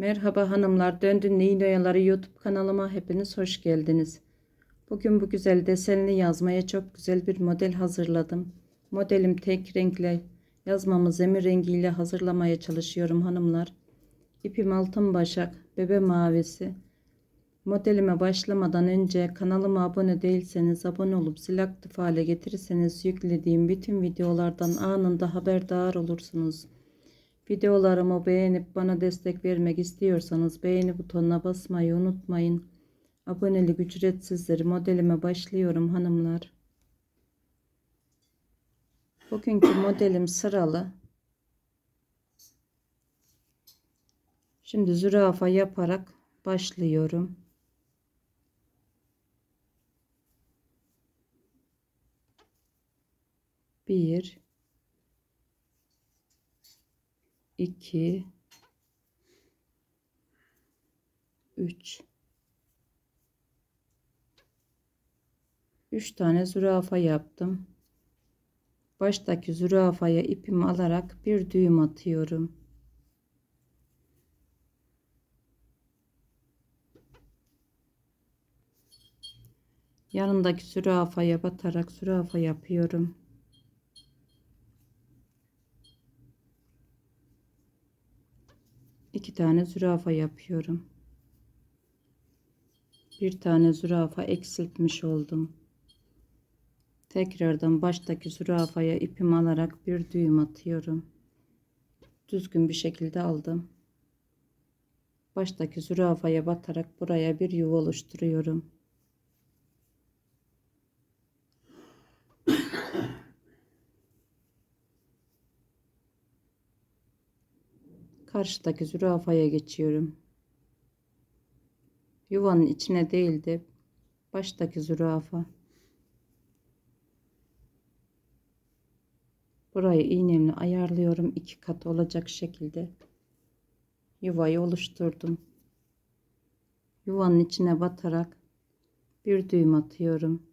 Merhaba hanımlar, Döndün Neyin Oyaları YouTube kanalıma hepiniz hoş geldiniz. Bugün bu güzel desenli yazmaya çok güzel bir model hazırladım. Modelim tek renkle, yazmamı zemin rengiyle hazırlamaya çalışıyorum hanımlar. İpim altın başak, bebe mavisi. Modelime başlamadan önce kanalıma abone değilseniz abone olup zil aktif hale getirirseniz yüklediğim bütün videolardan anında haberdar olursunuz. Videolarımı beğenip bana destek vermek istiyorsanız beğeni butonuna basmayı unutmayın. Abonelik ücretsizdir. Modelime başlıyorum hanımlar. Bugünkü modelim sıralı. Şimdi zürafa yaparak başlıyorum. Bir, 2 3 3 tane zürafa yaptım. Baştaki zürafaya ipimi alarak bir düğüm atıyorum. Yanındaki zürafaya batarak zürafa yapıyorum. İki tane zürafa yapıyorum. Bir tane zürafa eksiltmiş oldum. Tekrardan baştaki zürafaya ipimi alarak bir düğüm atıyorum. Düzgün bir şekilde aldım. Baştaki zürafaya batarak buraya bir yuva oluşturuyorum. Karşıdaki zürafaya geçiyorum. Yuvanın içine değil de baştaki zürafa. Burayı iğnemle ayarlıyorum. iki kat olacak şekilde. Yuvayı oluşturdum. Yuvanın içine batarak bir düğüm atıyorum.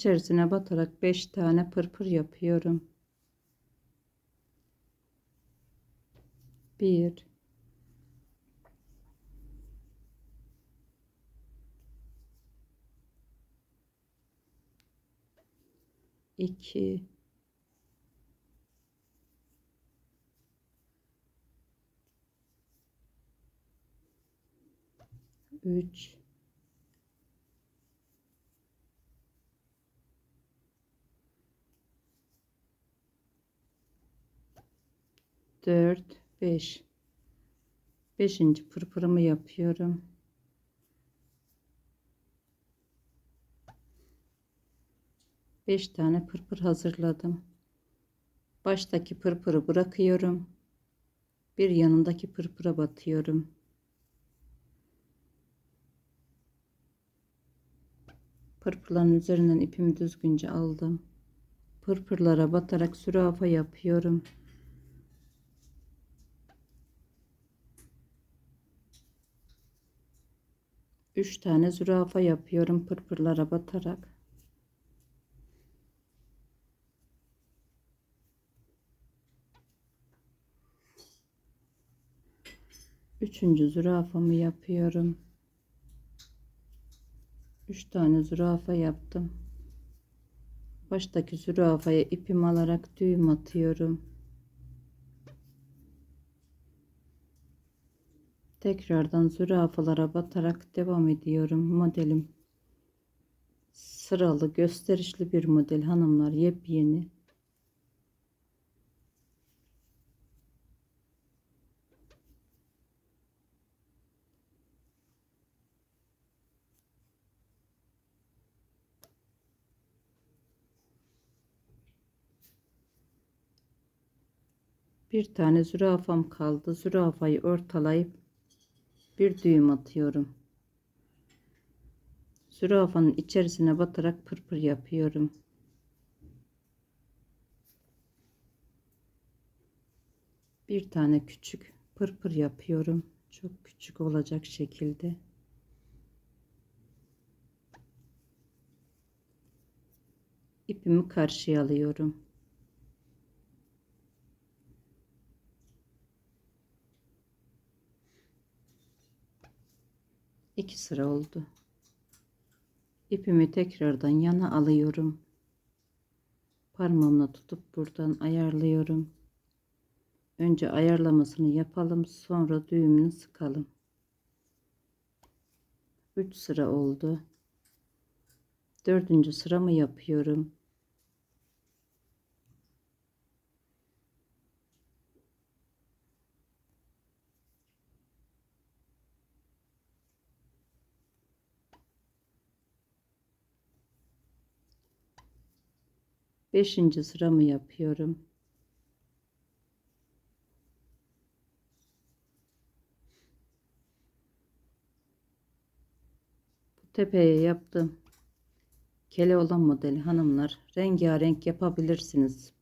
İçerisine batarak 5 tane pırpır yapıyorum. 1 2 3 4 5 5. pırpırımı yapıyorum. Beş tane pırpır hazırladım. Baştaki pırpırı bırakıyorum. Bir yanındaki pırpıra batıyorum. Pırpırların üzerinden ipimi düzgünce aldım. Pırpırlara batarak sürafa yapıyorum. 3 tane zürafa yapıyorum pırpırlara batarak. Üçüncü zürafamı yapıyorum. Üç tane zürafa yaptım. Baştaki zürafaya ipim alarak düğüm atıyorum. Tekrardan zürafalara batarak devam ediyorum. Modelim sıralı gösterişli bir model hanımlar yepyeni. Bir tane zürafam kaldı. Zürafayı ortalayıp bir düğüm atıyorum. Zürafanın içerisine batarak pırpır yapıyorum. Bir tane küçük pırpır yapıyorum. Çok küçük olacak şekilde. ipimi karşıya alıyorum. İki sıra oldu. İpimi tekrardan yana alıyorum. Parmağımla tutup buradan ayarlıyorum. Önce ayarlamasını yapalım, sonra düğümünü sıkalım. 3 sıra oldu. Dördüncü sıramı yapıyorum. Beşinci sıramı yapıyorum. Bu tepeye yaptım. Kele olan modeli hanımlar rengarenk yapabilirsiniz.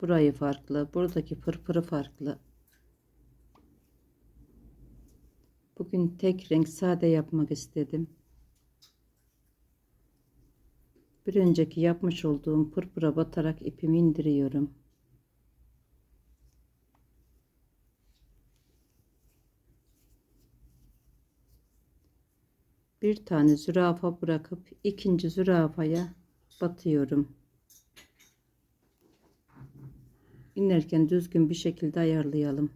Burayı farklı, buradaki pırpırı farklı. Bugün tek renk sade yapmak istedim. Bir önceki yapmış olduğum pırpıra batarak ipimi indiriyorum. Bir tane zürafa bırakıp ikinci zürafaya batıyorum. İnerken düzgün bir şekilde ayarlayalım.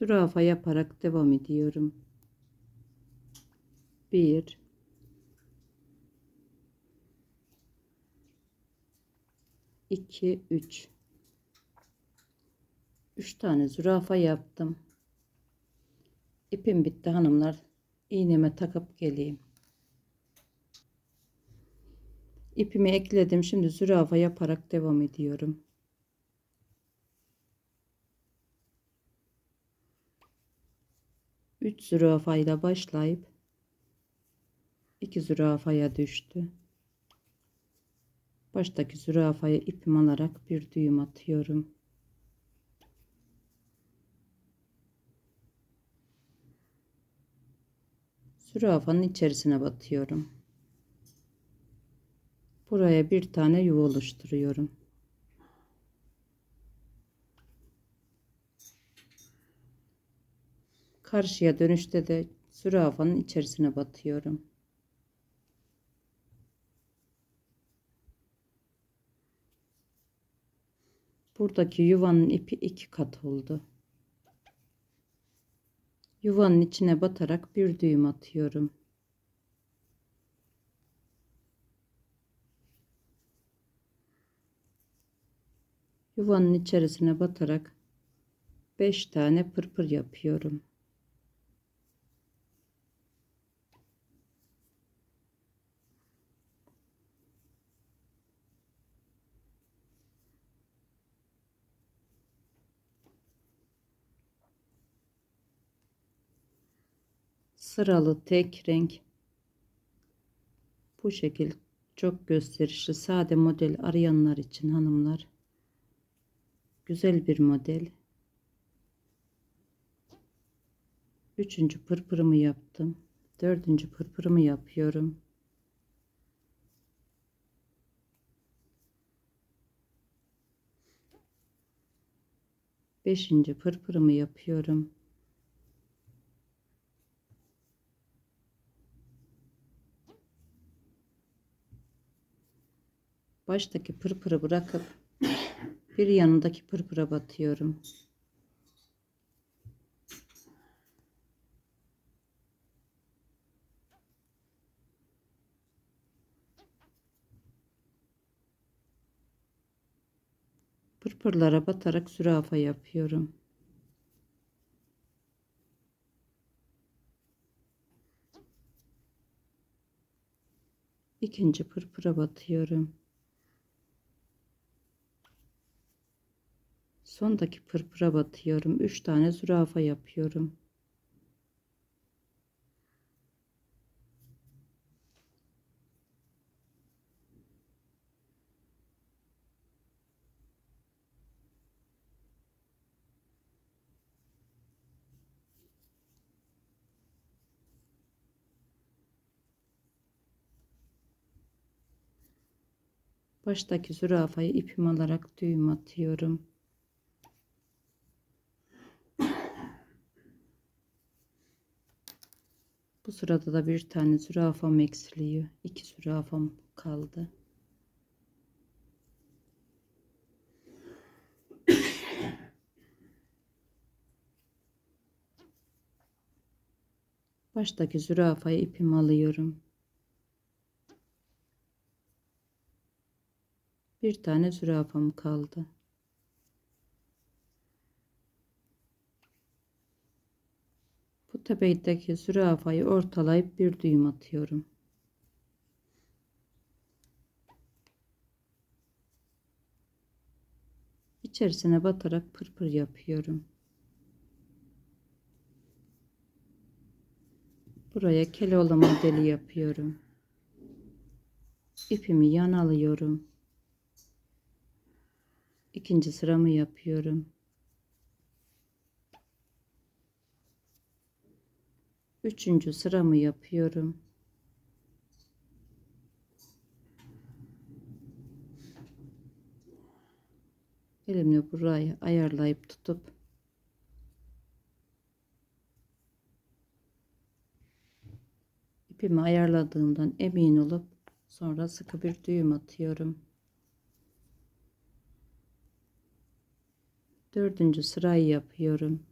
Zürafa yaparak devam ediyorum. 1 2 3 3 tane zürafa yaptım. İpim bitti hanımlar. İğneme takıp geleyim. İpimi ekledim. Şimdi zürafa yaparak devam ediyorum. 3 zürafayla başlayıp 2 zürafaya düştü. Baştaki zürafaya ipim alarak bir düğüm atıyorum. Zürafanın içerisine batıyorum. Buraya bir tane yuva oluşturuyorum. Karşıya dönüşte de zürafanın içerisine batıyorum. Buradaki yuvanın ipi iki kat oldu. Yuvanın içine batarak bir düğüm atıyorum. Yuvanın içerisine batarak 5 tane pırpır yapıyorum. Sıralı tek renk. Bu şekil çok gösterişli sade model arayanlar için hanımlar. Güzel bir model. Üçüncü pırpırımı yaptım. Dördüncü pırpırımı yapıyorum. Beşinci pırpırımı yapıyorum baştaki pırpırı bırakıp bir yanındaki pırpıra batıyorum. Pırpırlara batarak zürafa yapıyorum. İkinci pırpıra batıyorum. sondaki pırpıra batıyorum. 3 tane zürafa yapıyorum. baştaki zürafayı ipim alarak düğüm atıyorum. Sırada da bir tane zürafam eksiliyor. İki zürafam kaldı. Baştaki zürafayı ipimi alıyorum. Bir tane zürafam kaldı. Bu tepedeki zürafayı ortalayıp bir düğüm atıyorum. İçerisine batarak pırpır yapıyorum. Buraya keloğlan modeli yapıyorum. İpimi yan alıyorum. İkinci sıramı yapıyorum. Üçüncü sıramı yapıyorum. Elimle burayı ayarlayıp tutup ipimi ayarladığımdan emin olup sonra sıkı bir düğüm atıyorum. Dördüncü sırayı yapıyorum.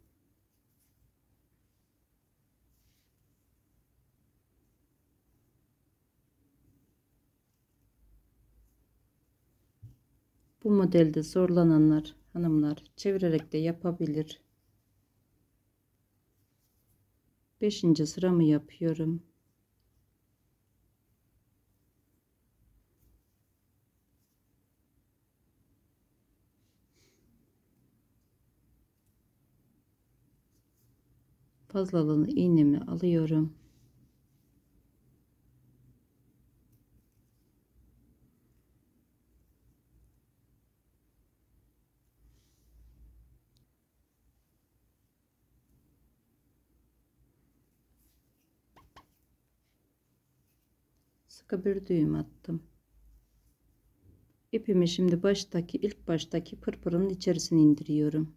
Bu modelde zorlananlar hanımlar çevirerek de yapabilir. Beşinci sıramı yapıyorum. Fazlalığını iğnemi alıyorum. Sıkı bir düğüm attım. İpimi şimdi baştaki ilk baştaki pırpırın içerisine indiriyorum.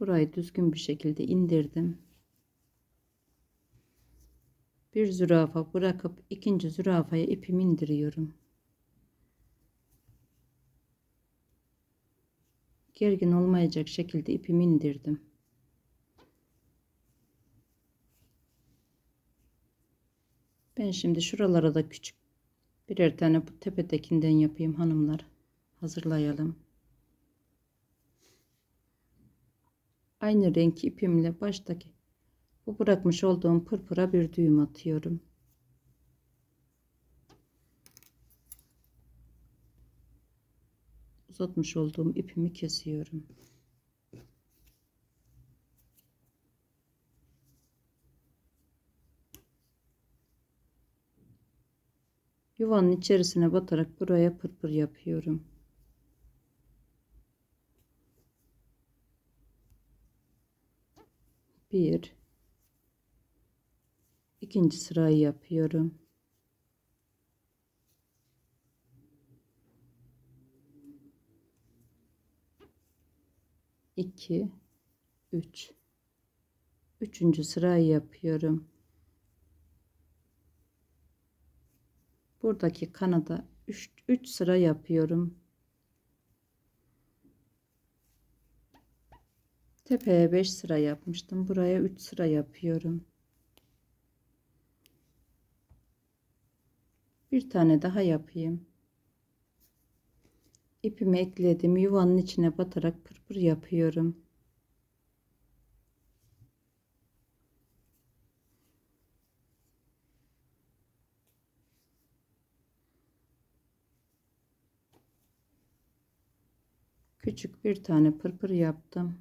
Burayı düzgün bir şekilde indirdim. Bir zürafa bırakıp ikinci zürafaya ipimi indiriyorum. Gergin olmayacak şekilde ipimi indirdim. Ben şimdi şuralara da küçük birer tane bu tepedekinden yapayım hanımlar. Hazırlayalım. Aynı renk ipimle baştaki bu bırakmış olduğum pırpıra bir düğüm atıyorum. Uzatmış olduğum ipimi kesiyorum. Yuvanın içerisine batarak buraya pırpır yapıyorum. Bir, ikinci sırayı yapıyorum. İki, üç. Üçüncü sırayı yapıyorum. Buradaki kanada 3 sıra yapıyorum. Tepeye 5 sıra yapmıştım. Buraya 3 sıra yapıyorum. Bir tane daha yapayım. İpimi ekledim. Yuvanın içine batarak pırpır yapıyorum. Küçük bir tane pırpır yaptım.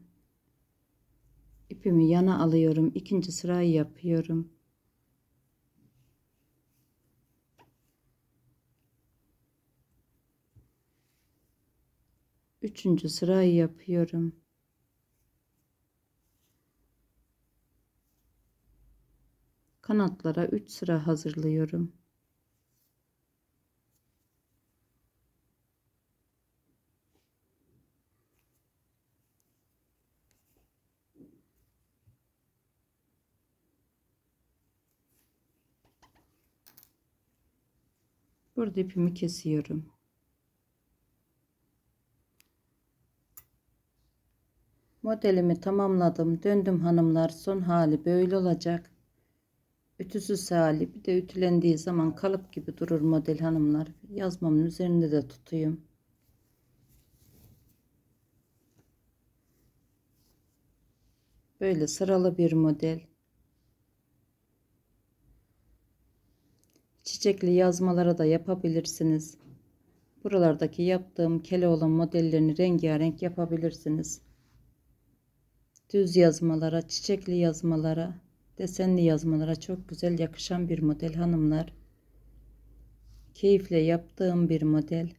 İpimi yana alıyorum. İkinci sırayı yapıyorum. Üçüncü sırayı yapıyorum. kanatlara 3 sıra hazırlıyorum. Burada ipimi kesiyorum. Modelimi tamamladım. Döndüm hanımlar. Son hali böyle olacak. Ütüsüz hali bir de ütülendiği zaman kalıp gibi durur model hanımlar. Yazmamın üzerinde de tutayım. Böyle sıralı bir model. Çiçekli yazmalara da yapabilirsiniz. Buralardaki yaptığım kele olan modellerini rengarenk yapabilirsiniz. Düz yazmalara, çiçekli yazmalara, desenli yazmalara çok güzel yakışan bir model hanımlar. Keyifle yaptığım bir model.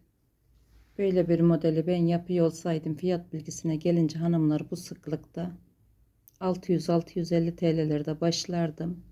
Böyle bir modeli ben yapıyor olsaydım fiyat bilgisine gelince hanımlar bu sıklıkta 600-650 TL'lerde başlardım.